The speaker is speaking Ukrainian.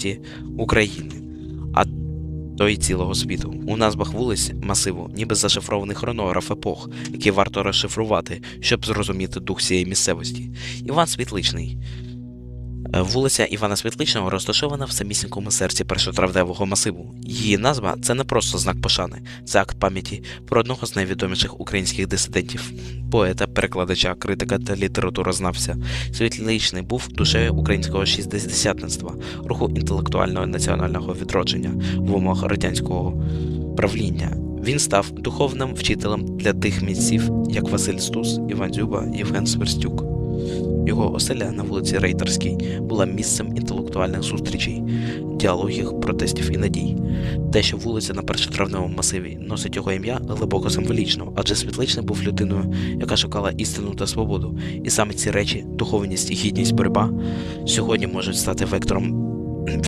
незалежності України, а то й цілого світу. У назвах вулиць масиву, ніби зашифрований хронограф епох, який варто розшифрувати, щоб зрозуміти дух цієї місцевості. Іван Світличний. Е, Вулиця Івана Світличного розташована в самісінькому серці першотравневого масиву. Її назва це не просто знак пошани, це акт пам'яті про одного з найвідоміших українських дисидентів, поета, перекладача, критика та літературознавця. Світличний був душею українського шістдесятництва, руху інтелектуального національного відродження в умовах радянського правління. Він став духовним вчителем для тих митців, як Василь Стус, Іван Дзюба, Євген Сверстюк. Його оселя на вулиці Рейтерській була місцем інтелектуальних зустрічей, діалогів, протестів і надій. Те, що вулиця на першотравневому масиві носить його ім'я, глибоко символічно, адже Світличний був людиною, яка шукала істину та свободу, і саме ці речі, духовність і гідність боротьба, сьогодні можуть стати вектором